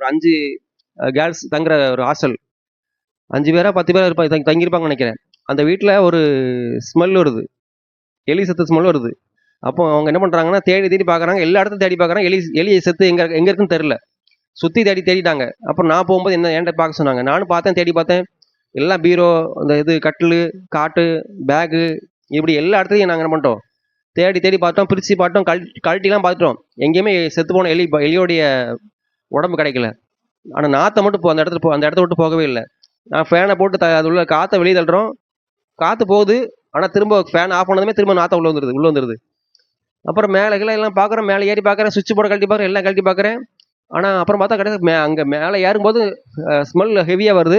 ஒரு அஞ்சு கேர்ள்ஸ் தங்குற ஒரு ஹாஸ்டல் அஞ்சு பேரா பத்து பேரா இருப்பாங்க தங்கி- தங்கியிருப்பாங்கன்னு நினைக்கிறேன். அந்த வீட்டில் ஒரு ஸ்மெல் வருது. எலி செத்து ஸ்மெல் வருது. அப்போ அவங்க என்ன பண்ணுறாங்கன்னா தேடி தேடி பார்க்குறாங்க எல்லா இடத்தையும் தேடி பார்க்குறாங்க எலி எலி செத்து எங்கே எங்கே இருக்குன்னு தெரில சுற்றி தேடி தேடிட்டாங்க. அப்புறம் நான் போகும்போது என்ன ஏன்ட்ட பார்க்க சொன்னாங்க? நானும் பார்த்தேன் தேடி பார்த்தேன். எல்லாம் பீரோ அந்த இது கட்டில் காட்டு பேகு இப்படி எல்லா இடத்துலையும் நாங்கள் என்ன பண்ணிட்டோம்? தேடி தேடி பார்த்தோம். பிரித்து பார்த்தோம். கல் கழட்டிலாம் பார்த்துட்டோம். எங்கேயுமே செத்து போன எலி எலியோடைய உடம்பு கிடைக்கல. ஆனால் நாற்றை மட்டும் போ அந்த இடத்துல போ அந்த இடத்த விட்டு போகவே இல்லை. நான் ஃபேனை போட்டு த அது உள்ள காற்றை வெளியே தள்ளுறோம். காற்று போகுது. ஆனால் திரும்ப ஃபேன் ஆஃப் பண்ணதுமே திரும்ப நாற்றை உள்ளே வந்துடுது உள்ளே வந்துடுது அப்புறம் மேலே கீழே எல்லாம் பார்க்குறேன் மேலே ஏறி பார்க்குறேன் சுவிட்ச் போர்டு கழட்டி பார்க்குறேன் எல்லாம் கழட்டி பார்க்குறேன் ஆனால் அப்புறம் பார்த்தா கிடையாது. மே அங்கே மேலே ஏறும்போது ஸ்மெல் ஹெவியாக வருது.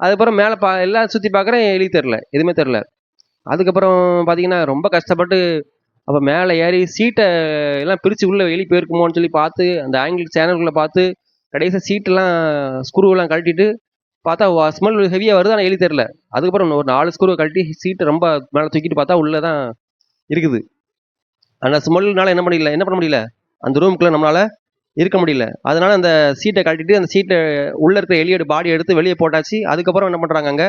அதுக்கப்புறம் மேலே பா எல்லாம் சுற்றி பார்க்குறேன் எழுதி தெரில எதுவுமே தெரில அதுக்கப்புறம் பார்த்தீங்கன்னா ரொம்ப கஷ்டப்பட்டு அப்போ மேலே ஏறி சீட்டை எல்லாம் பிரித்து உள்ளே எலி போயிருக்குமோன்னு சொல்லி பார்த்து அந்த ஆங்கிள் சேனலுக்குள்ளே பார்த்து கடைசியாக சீட்டெல்லாம் ஸ்க்ரூவெல்லாம் கழட்டிட்டு பார்த்தா ஸ்மெல் ஹெவியாக வருது ஆனால் எலி தெரில அதுக்கப்புறம் ஒரு நாலு ஸ்க்ரூவை கழட்டி சீட்டை ரொம்ப மேலே தூக்கிட்டு பார்த்தா உள்ளே தான் இருக்குது. அந்த ஸ்மெல்னால என்ன முடியல? என்ன பண்ண முடியல? அந்த ரூமுக்குள்ளே நம்மளால் இருக்க முடியல. அதனால அந்த சீட்டை கழட்டிட்டு அந்த சீட்டை உள்ளே இருக்கிற எலியோட பாடி எடுத்து வெளியே போட்டாச்சு. அதுக்கப்புறம் என்ன பண்ணுறாங்க அங்கே?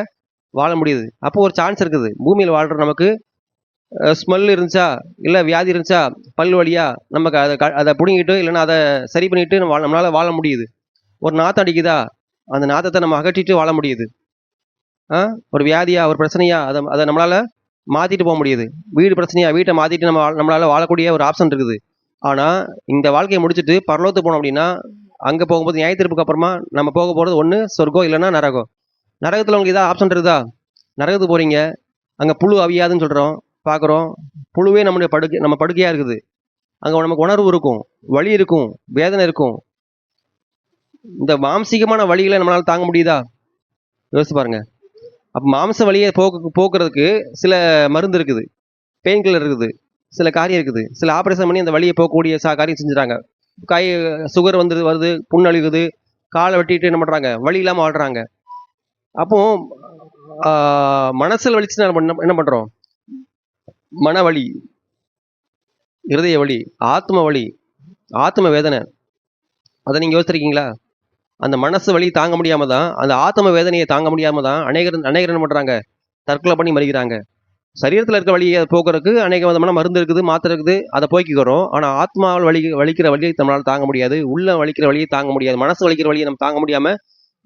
வாழ முடியுது. அப்போ ஒரு சான்ஸ் இருக்குது. பூமியில் வாழ்கிற நமக்கு ஸ்மெல் இருந்துச்சா? இல்லை வியாதி இருந்துச்சா? பல் வழியா நமக்கு அதை க அதை பிடுங்கிட்டு இல்லைன்னா அதை சரி பண்ணிட்டு நம்ம நம்மளால் வாழ முடியுது. ஒரு நாத்தம் அடிக்குதா? அந்த நாத்தத்தை நம்ம அகற்றிட்டு வாழ முடியுது. ஆ? ஒரு வியாதியா? ஒரு பிரச்சனையா? அதை அதை நம்மளால் மாற்றிட்டு போக முடியுது. வீடு பிரச்சனையா? வீட்டை மாற்றிட்டு நம்ம நம்மளால் வாழக்கூடிய ஒரு ஆப்ஷன் இருக்குது. ஆனால் இந்த வாழ்க்கையை முடிச்சுட்டு பரலோத்து போனோம் அப்படின்னா அங்கே போகும்போது நியாயத்திருப்புக்கு அப்புறமா நம்ம போக போகிறது ஒன்று சொர்க்கம் இல்லைன்னா நரகம் நரகத்தில் உங்களுக்கு ஏதாவது ஆப்ஷன் இருக்குதா? நரகத்துக்கு போகிறீங்க அங்கே புழு அவியாதுன்னு சொல்கிறோம் பார்க்குறோம். புழுவே நம்முடைய படுக்கை நம்ம படுக்கையாக இருக்குது. அங்கே நமக்கு உணர்வு இருக்கும் வலி இருக்கும் வேதனை இருக்கும். இந்த மாம்சீகமான வழிகளை நம்மளால் தாங்க முடியுதா? யோசிச்சு பாருங்க. அப்போ மாம்ச வழியை போக்கு போக்குறதுக்கு சில மருந்து இருக்குது. பெயின் கில்லர் இருக்குது. சில காரியம் இருக்குது. சில ஆப்ரேஷன் பண்ணி அந்த வழியை போகக்கூடிய சா காரியம் செஞ்சுறாங்க. கை சுகர் வந்து வருது புண்ணழுகுது காலை வெட்டிட்டு என்ன பண்ணுறாங்க வழி இல்லாமல் வாழ்கிறாங்க அப்போ மனசில் வலிச்சு என்ன பண்ணுறோம் மன வலி இருதய வழி ஆத்ம வலி ஆத்ம வேதனை அதை நீங்கள் யோசிச்சிருக்கீங்களா? அந்த மனசு வலி தாங்க முடியாம தான் அந்த ஆத்ம வேதனையை தாங்க முடியாம தான் அநேகர் அநேகர் என்ன பண்ணுறாங்க தற்கொலை பண்ணி மறிக்கிறாங்க. சரீரத்தில் இருக்க வழியை போக்குறதுக்கு அநேக விதமான மருந்து இருக்குது மாத்திரை இருக்குது அதை போய்க்கிறோம் ஆனால் ஆத்மாவில் வலி வலிக்கிற வழியை நம்மளால் தாங்க முடியாது. உள்ள வலிக்கிற வழியை தாங்க முடியாது. மனசு வலிக்கிற வழியை நம்ம தாங்க முடியாமல்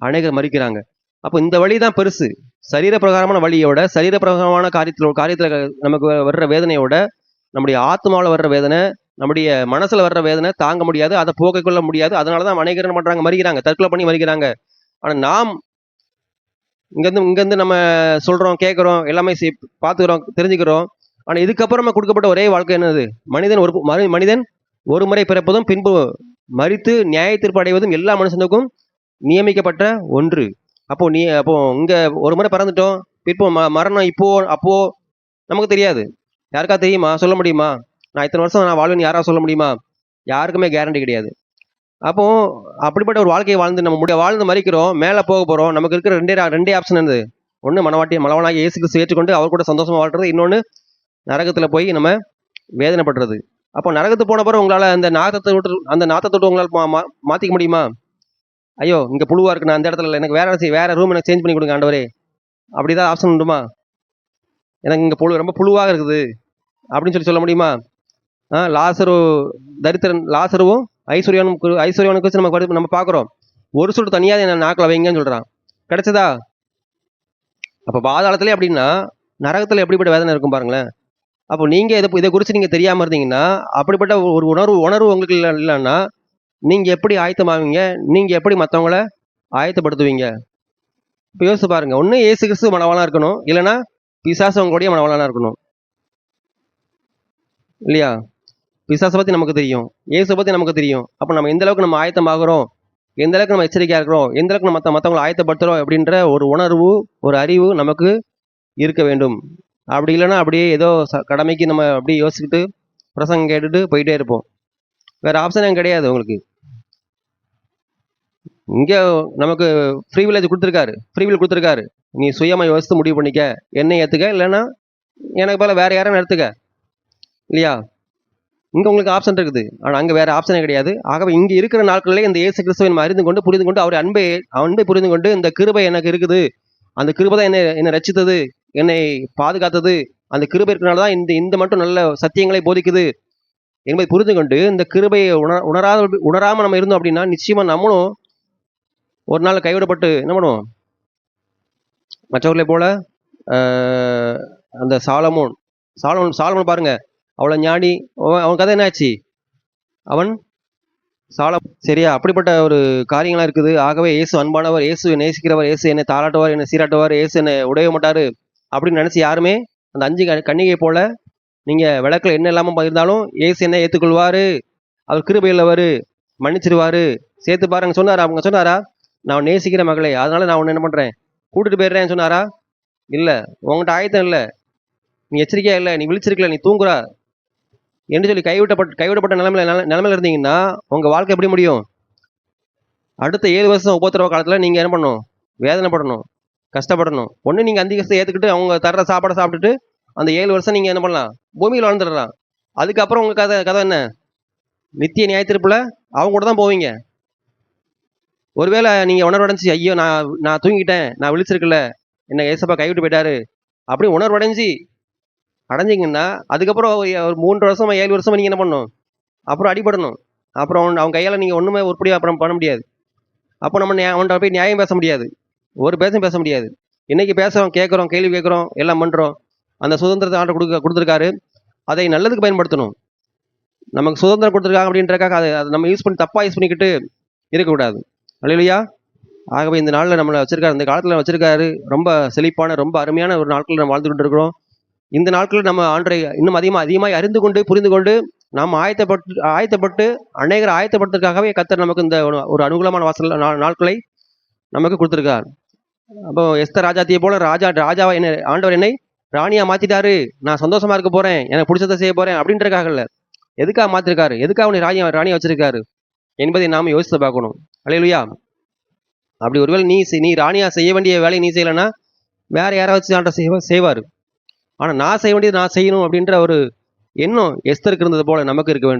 அநேகர் மறிக்கிறாங்க. அப்போ இந்த வழி தான் பெருசு. சரீர பிரகாரமான வழியோட சரீர பிரகாரமான காரியத்தில் காரியத்தில் நமக்கு வர்ற வேதனையோட நம்முடைய ஆத்மாவில் வர்ற வேதனை நம்முடைய மனசில் வர்ற வேதனை தாங்க முடியாது அதை போக்கிக் கொள்ள முடியாது. அதனால தான் அநேகர் என்ன பண்றாங்க? மறிக்கிறாங்க தற்கொலை பண்ணி மறிக்கிறாங்க. ஆனால் நாம் இங்கேருந்து இங்கேருந்து நம்ம சொல்கிறோம் கேட்குறோம் எல்லாமே செய் பார்த்துக்கிறோம் தெரிஞ்சுக்கிறோம். ஆனால் இதுக்கப்புறமா கொடுக்கப்பட்ட ஒரே வாழ்க்கை என்னது? மனிதன் ஒரு மனி- மனிதன் ஒரு முறை பிறப்பதும் பின்பு மறித்து நியாய தீர்ப்பு அடைவதும் எல்லா மனுஷனுக்கும் நியமிக்கப்பட்ட ஒன்று. அப்போ நீ அப்போ இங்க ஒரு முறை பறந்துட்டோம். பிற்போ ம- மரணம் இப்போ அப்போ நமக்கு தெரியாது. யாருக்கா தெரியுமா? சொல்ல முடியுமா? நான் இத்தனை வருஷம் நான் வாழ்வேன்னு யாரா சொல்ல முடியுமா? யாருக்குமே கேரண்டி கிடையாது. அப்போ அப்படிப்பட்ட ஒரு வாழ்க்கையை வாழ்ந்து நம்ம முடிய வாழ்ந்து மறிக்கிறோம். மேலே போக போகிறோம் நமக்கு இருக்கிற ரெண்டே ரெண்டே ஆப்ஷன் என்னது? ஒன்று மனவாட்டி மலவனாக இயேசுக்கு சேர்த்துக்கொண்டு ஏற்றுக்கொண்டு அவர் கூட சந்தோஷமாக வாழ்றது. இன்னொன்று நரகத்தில் போய் நம்ம வேதனைப்படுறது. அப்போ நரகத்துக்கு போன பிறகு உங்களால் அந்த நாத்தத்தை விட்டு அந்த நாத்தத்தை விட்டு உங்களால் மா- மா- முடியுமா? ஐயோ இங்கே புழுவாக இருக்கு நான் அந்த இடத்துல இல்லை. எனக்கு வேறு வேறு ரூம் எனக்கு சேஞ்ச் பண்ணி கொடுங்க ஆண்டவரே. அப்படிதான் ஆப்ஷன் உண்டுமா? எனக்கு இங்கே புழு ரொம்ப புழுவாக இருக்குது. அப்படின்னு சொல்லி சொல்ல முடியுமா? ஆ லாசரு தரித்திரன் லாசருவும் ஐஸ்வர்யானுக்கு ஐஸ்வர்யவனுக்கு குறித்து நம்ம நம்ம பார்க்குறோம். ஒரு சுட்டு தனியாக என்ன நாக்கில் வைங்கன்னு சொல்கிறான் கிடைச்சதா? அப்போ பாதாளத்திலே அப்படின்னா நரகத்தில் எப்படிப்பட்ட வேதனை இருக்கும் பாருங்களேன். அப்போ நீங்கள் இதை இதை குறித்து நீங்கள் தெரியாமல் இருந்தீங்கன்னா அப்படிப்பட்ட ஒரு உணர்வு உணர்வு உங்களுக்கு இல்லை இல்லைன்னா நீங்கள் எப்படி ஆயத்தமாவீங்க? நீங்கள் எப்படி மற்றவங்கள ஆயத்தப்படுத்துவீங்க? இப்போ யோசிச்சு பாருங்க. ஒன்று ஏசு கிறிஸ்து மனவாளாக இருக்கணும். இல்லைன்னா பிசாசவங்களுடைய உங்களுடைய இருக்கணும். இல்லையா? பிசாசை பற்றி நமக்கு தெரியும். ஏசு பற்றி நமக்கு தெரியும். அப்போ நம்ம எந்த அளவுக்கு நம்ம ஆயத்தமாகறோம்? எந்த அளவுக்கு நம்ம எச்சரிக்கையாக இருக்கிறோம்? எந்த அளவுக்கு நம்ம மற்ற மற்றவங்களை ஆயத்தப்படுத்துகிறோம் அப்படின்ற ஒரு உணர்வு ஒரு அறிவு நமக்கு இருக்க வேண்டும். அப்படி இல்லைன்னா அப்படியே ஏதோ கடமைக்கு நம்ம அப்படியே யோசிச்சுக்கிட்டு பிரசங்கம் கேட்டுட்டு போயிட்டே இருப்போம். வேறு ஆப்ஷன் கிடையாது உங்களுக்கு? இங்கே நமக்கு ஃப்ரீ வில்லேஜ் கொடுத்துருக்காரு. ஃப்ரீ வில் கொடுத்துருக்காரு. நீ சுயமாக யோசித்து முடிவு பண்ணிக்க. என்னை ஏற்றுக்க இல்லைன்னா எனக்கு போல் வேறு யாரும் எடுத்துக்க இல்லையா? இங்கே உங்களுக்கு ஆப்ஷன் இருக்குது. ஆனால் அங்கே வேறு ஆப்ஷனே கிடையாது. ஆகவே இங்கே இருக்கிற நாட்களிலே இந்த இயேசு கிறிஸ்துவன் அறிந்து கொண்டு புரிந்து கொண்டு அவர் அன்பை அன்பை புரிந்து கொண்டு இந்த கிருபை எனக்கு இருக்குது. அந்த கிருபை தான் என்னை என்னை ரச்சித்தது என்னை பாதுகாத்தது. அந்த கிருபை இருக்கிறனால தான் இந்த இந்த மட்டும் நல்ல சத்தியங்களை போதிக்குது. என்பதை புரிந்து கொண்டு இந்த கிருபையை உணர உணராத உணராமல் நம்ம இருந்தோம் அப்படின்னா நிச்சயமாக நம்மளும் ஒரு நாள் கைவிடப்பட்டு என்ன பண்ணுவோம்? மற்றவர்களை போல அந்த சாலமோன் சாலமோன் சாலமோன் பாருங்க. அவ்வளோ ஞானி அவன் அவன் கதை என்னாச்சு? அவன் சால சரியா? அப்படிப்பட்ட ஒரு காரியங்களாக இருக்குது. ஆகவே இயேசு அன்பானவர் இயேசு நேசிக்கிறவர் இயேசு என்னை தாளாட்டுவார் என்னை சீராட்டுவார் இயேசு என்னை உடைய மாட்டார் அப்படின்னு நினச்சி யாருமே அந்த அஞ்சு கண்ணிகை போல நீங்கள் விளக்கில் என்ன இல்லாமல் இருந்தாலும் இயேசு என்ன ஏற்றுக்கொள்வார் அவர் கிருபையில் அவர் மன்னிச்சிருவார். சேர்த்து பாருங்க. சொன்னாரா? அவங்க சொன்னாரா? நான் நேசிக்கிற மகளே அதனால நான் ஒன்று என்ன பண்ணுறேன் கூட்டிட்டு போயிடுறேன்னு சொன்னாரா? இல்லை உங்கள்கிட்ட ஆயத்தம் இல்லை. நீ எச்சரிக்கையா இல்லை நீ விழிச்சிருக்கல நீ தூங்குறா. என்று சொல்லி கைவிட்டப்பட்ட கைவிடப்பட்ட நிலைமையில நில- நிலைமையில இருந்தீங்கன்னா உங்கள் வாழ்க்கை எப்படி முடியும்? அடுத்த ஏழு வருஷம் உபத்திரவ காலத்தில் நீங்கள் என்ன பண்ணணும்? வேதனைப்படணும் கஷ்டப்படணும். பொண்ணு நீங்கள் அந்த கஷ்டத்தை ஏற்றுக்கிட்டு அவங்க தர்ற சாப்பாடை சாப்பிட்டுட்டு அந்த ஏழு வருஷம் நீங்கள் என்ன பண்ணலாம்? பூமியில் வாழ்ந்துடலாம். அதுக்கப்புறம் உங்கள் கதை கதை என்ன? நித்திய நியாயத்திருப்பில் அவங்க கூட தான் போவீங்க. ஒருவேளை நீங்கள் உணர்வடைஞ்சு ஐயோ நான் நான் தூங்கிட்டேன் நான் விழிச்சிருக்கல என்னை ஏசப்பா கைவிட்டு போயிட்டாரு அப்படி உணர்வடைஞ்சு அடைஞ்சிங்கன்னா அதுக்கப்புறம் ஒரு மூன்று வருஷமா ஏழு வருஷமா நீங்கள் என்ன பண்ணணும்? அப்புறம் அடிபடணும். அப்புறம் அவன் கையால் நீங்கள் ஒன்றுமே உருப்படியாக அப்புறம் பண்ண முடியாது. அப்போ நம்ம நியா- அவன்கிட்ட போய் நியாயம் பேச முடியாது. ஒரு பேசும் பேச முடியாது. இன்றைக்கி பேசுறோம் கேட்குறோம் கேள்வி கேட்குறோம் எல்லாம் பண்ணுறோம் அந்த சுதந்திரத்தை ஆண்டு கொடுக்க கொடுத்துருக்காரு. அதை நல்லதுக்கு பயன்படுத்தணும். நமக்கு சுதந்திரம் கொடுத்துருக்காங்க அப்படின்றக்காக அதை அதை நம்ம யூஸ் பண்ணி தப்பாக யூஸ் பண்ணிக்கிட்டு இருக்கக்கூடாது. அல்லையா ஆகவே இந்த நாளில் நம்மளை வச்சிருக்காரு இந்த காலத்தில் வச்சிருக்காரு ரொம்ப செழிப்பான ரொம்ப அருமையான ஒரு நாட்கள் நம்ம வாழ்ந்து கொண்டு இருக்கிறோம். இந்த நாட்களில் நம்ம ஆண்டரை இன்னும் அதிகமாக அதிகமாக அறிந்து கொண்டு புரிந்து கொண்டு நாம் ஆயத்தப்பட்டு ஆயத்தப்பட்டு அநேகர் ஆயத்தப்படுத்துறதுக்காகவே கத்தர் நமக்கு இந்த ஒரு- அனுகூலமான வாசல் நாட்களை நமக்கு கொடுத்துருக்கார். அப்போ எஸ்த ராஜாத்தியை போல ராஜா ராஜாவை என்ன ஆண்டவர் என்னை ராணியா மாத்திட்டாரு நான் சந்தோஷமா இருக்க போறேன் எனக்கு பிடிச்சதை செய்ய போறேன் அப்படின்றக்காக இல்லை எதுக்காக மாத்திருக்காரு? எதுக்காக அவனை ராணியா ராணியா வச்சிருக்காரு? என்பதை நாம யோசித்து பார்க்கணும். அலையலுயா. அப்படி ஒருவேளை நீ செய்- நீ ராணியா செய்ய வேண்டிய வேலையை நீ செய்யலைன்னா வேற யாராவது ஆண்ட செய்வ செய்வார். ஆனால் நான் செய்ய வேண்டியது நான் செய்யணும் அப்படின்ற ஒரு எண்ணம் எஸ்தருக்கு இருந்தது போல நமக்கு இருக்க வேண்டும்.